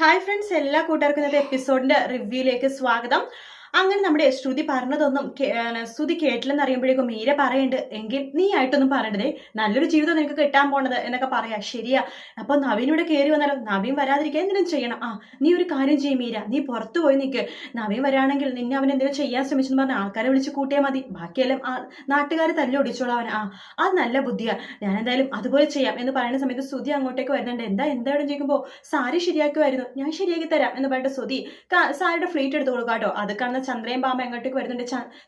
Hi friends എല്ലാ കൂട്ടുകാർക്കും ഇന്നത്തെ എപ്പിസോഡിന്റെ റിവ്യൂയിലേക്ക് സ്വാഗതം. അങ്ങനെ നമ്മുടെ ശ്രുതി പറഞ്ഞതൊന്നും ശ്രുതി കേട്ടില്ലെന്ന് അറിയുമ്പോഴേക്കും മീര പറയുന്നുണ്ട് എങ്കിൽ നീ ആയിട്ടൊന്നും പറയണ്ടതേ നല്ലൊരു ജീവിതം നിനക്ക് കിട്ടാൻ പോണത് എന്നൊക്കെ പറയാ. ശരിയാ. അപ്പൊ നവീനൂടെ കയറി വന്നാലോ നവീൻ വരാതിരിക്കാൻ എന്തിനും ചെയ്യണം? ആ നീ ഒരു കാര്യം ചെയ്യും മീര. നീ പുറത്തു പോയി നിൽക്ക് നവീൻ വരാണെങ്കിൽ നിന്നെ അവൻ എന്തെങ്കിലും ചെയ്യാൻ ശ്രമിച്ചെന്ന് പറഞ്ഞ ആൾക്കാരെ വിളിച്ച് കൂട്ടിയാൽ മതി. ബാക്കിയെല്ലാം ആ നാട്ടുകാർ തല്ലൊടിച്ചോളാം അവൻ ആ അത് നല്ല ബുദ്ധിയാ. ഞാൻ എന്തായാലും അതുപോലെ ചെയ്യാം എന്ന് പറയുന്ന സമയത്ത് ശ്രുതി അങ്ങോട്ടേക്ക് വരുന്നുണ്ട്. എന്താ എന്താണെന്ന് ചോദിക്കുമ്പോൾ സാരി ശരിയാക്കുമായിരുന്നു ഞാൻ ശരിയാക്കി തരാം എന്ന് പറഞ്ഞിട്ട് ശ്രുതി സാരിയുടെ ഫ്ലീറ്റ് എടുത്ത് കൊടുക്കാം കേട്ടോ. അത് കാണുന്ന ചന്ദ്രയും പാമ്പ എങ്ങോട്ടേക്ക് വരുന്നുണ്ട്.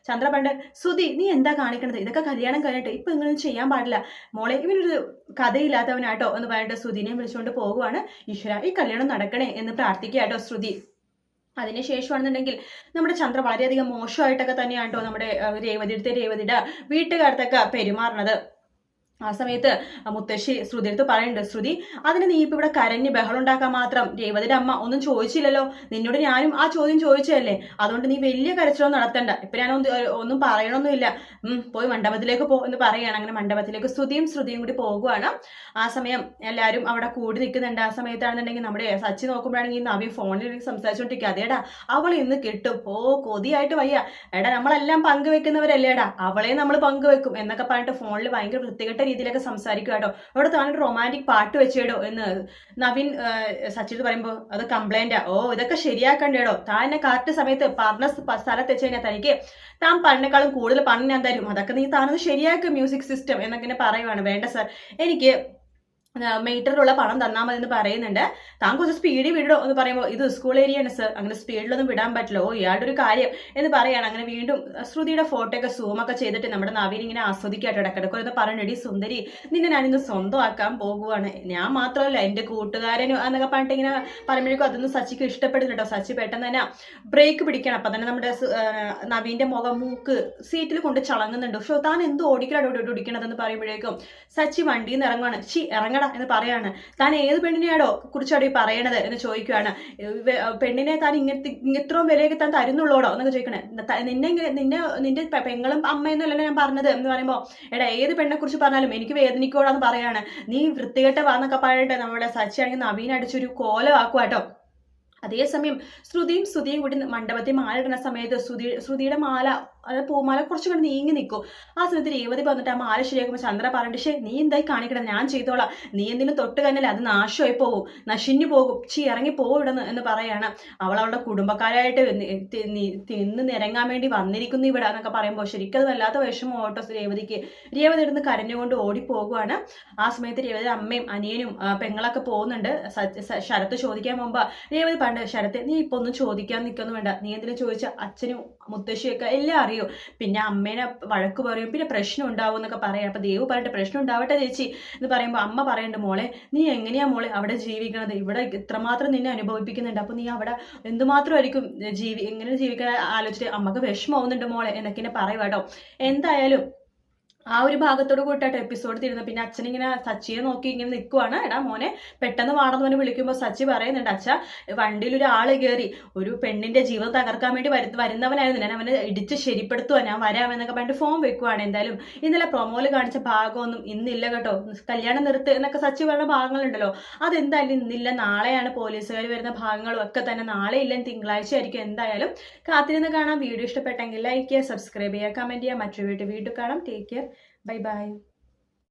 ചന്ദ്ര പണ്ട് സുധി നീ എന്താ കാണിക്കണത്? ഇതൊക്കെ കല്യാണം കഴിഞ്ഞിട്ട് ഇപ്പൊ ഇങ്ങനെ ചെയ്യാൻ പാടില്ല. മോളെ ഇവനൊരു കഥയില്ലാത്തവനാട്ടോ എന്ന് പറഞ്ഞിട്ട് ശ്രുതിനെ വിളിച്ചുകൊണ്ട് പോകുവാണ് ഈശ്വര ഈ കല്യാണം നടക്കണേ എന്ന് പ്രാർത്ഥിക്കുക കേട്ടോ ശ്രുതി അതിനുശേഷമാണെന്നുണ്ടെങ്കിൽ നമ്മുടെ ചന്ദ്ര വളരെയധികം മോശമായിട്ടൊക്കെ തന്നെയാണ് കേട്ടോ നമ്മുടെ രേവതിയുടെ രേവതിയുടെ വീട്ടുകാർക്കൊക്കെ പെരുമാറണത്. ആ സമയത്ത് മുത്തശ്ശി ശ്രുതി എടുത്ത് പറയുന്നുണ്ട് ശ്രുതി അതിന് നീ ഇപ്പൊ ഇവിടെ കരഞ്ഞ് ബഹളം ഉണ്ടാക്കാൻ മാത്രം രേവതിയുടെ അമ്മ ഒന്നും ചോദിച്ചില്ലല്ലോ. നിന്നോട് ഞാനും ആ ചോദ്യം ചോദിച്ചതല്ലേ. അതുകൊണ്ട് നീ വലിയ കരച്ചിലൊന്നും നടത്തണ്ട. ഇപ്പൊ ഞാൻ ഒന്നും പറയണമൊന്നുമില്ല പോയി മണ്ഡപത്തിലേക്ക് പോ എന്ന് പറയുകയാണ്. അങ്ങനെ മണ്ഡപത്തിലേക്ക് ശ്രുതിയും ശ്രുതിയും കൂടി പോകുവാണ്. ആ സമയം എല്ലാവരും അവിടെ കൂടി നിൽക്കുന്നുണ്ട്. ആ സമയത്താണെന്നുണ്ടെങ്കിൽ നമ്മുടെ സച്ചി നോക്കുമ്പോഴാണെങ്കിൽ നവി ഫോണിൽ സംസാരിച്ചോണ്ടിരിക്കുക അതേടാ അവൾ ഇന്ന് കിട്ടും. ഓ കൊതിയായിട്ട് വയ്യ. എടാ നമ്മളെല്ലാം പങ്കുവെക്കുന്നവരല്ലേടാ. അവളെ നമ്മൾ പങ്കുവെക്കും എന്നൊക്കെ പറഞ്ഞിട്ട് ഫോണിൽ ഭയങ്കര വൃത്തികെട്ട രീതിയിലൊക്കെ സംസാരിക്കുക കേട്ടോ. അവിടെ താനൊരു റൊമാന്റിക് പാട്ട് വെച്ചേടോ എന്ന് നവീൻ സച്ചിത് പറയുമ്പോൾ അത് കംപ്ലൈന്റാ ഓ ഇതൊക്കെ ശരിയാക്കണ്ടേടോ താൻ എന്നെ കറക്റ്റ് സമയത്ത് പറഞ്ഞ സ്ഥ- സ്ഥലത്ത് വെച്ച് കഴിഞ്ഞാൽ തനിക്ക് താൻ പറഞ്ഞേക്കാളും കൂടുതൽ പണം ഞാൻ തരും. അതൊക്കെ നീ താനത് ശരിയാക്കും മ്യൂസിക് സിസ്റ്റം എന്നൊക്കെ പറയുവാണ്. വേണ്ട സർ. എനിക്ക് മീറ്ററിലുള്ള പണം തന്നാൽ മതി എന്ന് പറയുന്നുണ്ട്. താൻ കുറച്ച് സ്പീഡിൽ വിടോ എന്ന് പറയുമ്പോൾ ഇത് സ്കൂൾ ഏരിയ ആണ് സർ അങ്ങനെ സ്പീഡിലൊന്നും വിടാൻ പറ്റില്ല. ഓ ഇയാളുടെ ഒരു കാര്യം എന്ന് പറയാണ്. അങ്ങനെ വീണ്ടും ശ്രുതിയുടെ ഫോട്ടോ ഒക്കെ സൂം ഒക്കെ ചെയ്തിട്ട് നമ്മുടെ നവീൻ ഇങ്ങനെ ആസ്വദിക്കാട്ടോ ഇടക്കിടക്ക് എന്ന് പറയണടി സുന്ദരി നിന്നെ ഞാനിന്ന് സ്വന്തമാക്കാൻ പോകുവാണ്. ഞാൻ മാത്രമല്ല എന്റെ കൂട്ടുകാരനും എന്നൊക്കെ പറഞ്ഞിട്ട് ഇങ്ങനെ പറയുമ്പോഴേക്കും അതൊന്നും സച്ചിക്ക് ഇഷ്ടപ്പെടുന്നുണ്ടോ സച്ചി പെട്ടെന്ന് തന്നെ ബ്രേക്ക് പിടിക്കണം. അപ്പം തന്നെ നമ്മുടെ നവീന്റെ മുഖം മൂക്ക് സീറ്റിൽ കൊണ്ട് ചളങ്ങുന്നുണ്ട്. പക്ഷേ താൻ എന്ത് ഓടിക്കലാടോ ഓടിക്കണതെന്ന് പറയുമ്പോഴേക്കും സച്ചി വണ്ടിയിൽ നിന്ന് ഇറങ്ങുവാണ് ചി ഇറങ്ങടാ എന്ന് പറയാണ്. താൻ ഏത് പെണ്ണിനെയാടോ കുറിച്ചാടോ ഈ പറയണത് എന്ന് ചോദിക്കുകയാണ് പെണ്ണിനെ താൻ ഇങ്ങനത്തെ ഇത്രയും വിലയൊക്കെ താൻ തരുന്നുള്ളോടോ എന്നൊക്കെ ചോദിക്കണേ. നിന്നെ നിന്നെ നിന്റെ പെങ്ങളും അമ്മയെന്നല്ല ഞാൻ പറഞ്ഞത് എന്ന് പറയുമ്പോൾ എടാ ഏത് പെണ്ണെ കുറിച്ച് പറഞ്ഞാലും എനിക്ക് വേദനിക്കോടാന്ന് പറയാണ്. നീ വൃത്തികെട്ട വാന്നൊക്കെ പറയട്ടെ നമ്മുടെ സച്ചിയാണെങ്കിൽ നവീൻ അടിച്ചൊരു കോലമാക്കുവാട്ടോ. അതേസമയം ശ്രുതിയും ശ്രുതിയും കൂടി മണ്ഡപത്തിൽ മാല ഇടുന്ന സമയത്ത് ശ്രുതി ശ്രുതിയുടെ മാല അതായത് പൂമാല കുറച്ചും കൂടി നീങ്ങി നിൽക്കും ആ സമയത്ത് രേവതി വന്നിട്ട് ആ മാല ശരിയാക്കുമ്പോൾ ചന്ദ്ര പറഞ്ഞിട്ട് ശേ നീ എന്തായി കാണിക്കണം? ഞാൻ ചെയ്തോളാം. നീ എന്തിനും തൊട്ട് കഴിഞ്ഞാൽ അത് നാശമായി പോകും നശിഞ്ഞു പോകും. ചി ഇറങ്ങി പോയിടുന്നു എന്ന് പറയാണ്. അവൾ അവളുടെ കുടുംബക്കാരായിട്ട് തിന്ന് നിരങ്ങാൻ വേണ്ടി വന്നിരിക്കുന്നു ഇവിടെ എന്നൊക്കെ പറയുമ്പോൾ ശരിക്കും അത് വല്ലാത്ത വിഷമം ഓട്ടോ രേവതിക്ക്. രേവതി ഇടുന്ന് കരഞ്ഞുകൊണ്ട് ഓടിപ്പോകുവാണ്. ആ സമയത്ത് രേവതി അമ്മയും അനിയനും പെങ്ങളൊക്കെ പോകുന്നുണ്ട്. ശരത്ത് ചോദിക്കാൻ മുമ്പ് രേവതി പണ്ട് ശരത്തെ നീ ഇപ്പൊ ഒന്നും ചോദിക്കാൻ നിൽക്കൊന്നും വേണ്ട. നീ എന്തിനും ചോദിച്ച അച്ഛനും മുത്തശ്ശിയൊക്കെ എല്ലാം പിന്നെ അമ്മേനെ വഴക്ക് പറയും. പിന്നെ പ്രശ്നം ഉണ്ടാവും എന്നൊക്കെ പറയാം. അപ്പൊ ദേവ് പറഞ്ഞിട്ട് പ്രശ്നം ഉണ്ടാവട്ടെ ചേച്ചി എന്ന് പറയുമ്പോൾ അമ്മ പറയണ്ട മോളെ നീ എങ്ങനെയാ മോളെ അവിടെ ജീവിക്കണത്? ഇവിടെ ഇത്രമാത്രം നിന്നെ അനുഭവിപ്പിക്കുന്നുണ്ട്. അപ്പൊ നീ അവിടെ എന്തുമാത്രമായിരിക്കും ജീവി എങ്ങനെ ജീവിക്കാൻ ആലോചിച്ചിട്ട് അമ്മയ്ക്ക് വിഷമമാവുന്നുണ്ട് മോളെ എന്നൊക്കെ പറയുക കേട്ടോ എന്തായാലും ആ ഒരു ഭാഗത്തോട് കൂട്ടായിട്ട് എപ്പിസോഡ് തീരുന്നത്. പിന്നെ അച്ഛൻ ഇങ്ങനെ സച്ചിയെ നോക്കി ഇങ്ങനെ നിൽക്കുവാണ് എടാ മോനെ പെട്ടെന്ന് വാണെന്ന് പറഞ്ഞ് വിളിക്കുമ്പോൾ സച്ചി പറയുന്നുണ്ട് അച്ഛ വണ്ടിയിൽ ആൾ കയറി ഒരു പെണ്ണിന്റെ ജീവൻ തകർക്കാൻ വേണ്ടി വരു- വരുന്നവനായിരുന്നു. ഞാൻ അവനെ ഇടിച്ച് ശരിപ്പെടുത്തുക ഞാൻ വരാമെന്നൊക്കെ പറഞ്ഞിട്ട് ഫോം വെക്കുവാണ് എന്തായാലും. ഇന്നലെ പ്രൊമോയിൽ കാണിച്ച ഭാഗമൊന്നും ഇന്നില്ല കേട്ടോ. കല്യാണം നിർത്ത് എന്നൊക്കെ സച്ചി പറഞ്ഞ ഭാഗങ്ങളുണ്ടല്ലോ. അതെന്തായാലും ഇന്നില്ല. നാളെയാണ് പോലീസുകാർ വരുന്ന ഭാഗങ്ങളും ഒക്കെ തന്നെ. നാളെ ഇല്ല തിങ്കളാഴ്ച ആയിരിക്കും എന്തായാലും. കാത്തിരുന്ന് കാണാം. വീഡിയോ ഇഷ്ടപ്പെട്ടെങ്കിൽ ലൈക്ക് ചെയ്യുക സബ്സ്ക്രൈബ് ചെയ്യുക കമന്റ് ചെയ്യുക. മറ്റൊരു വീഡിയോ വീണ്ടും കാണാം. Take care Bye-bye.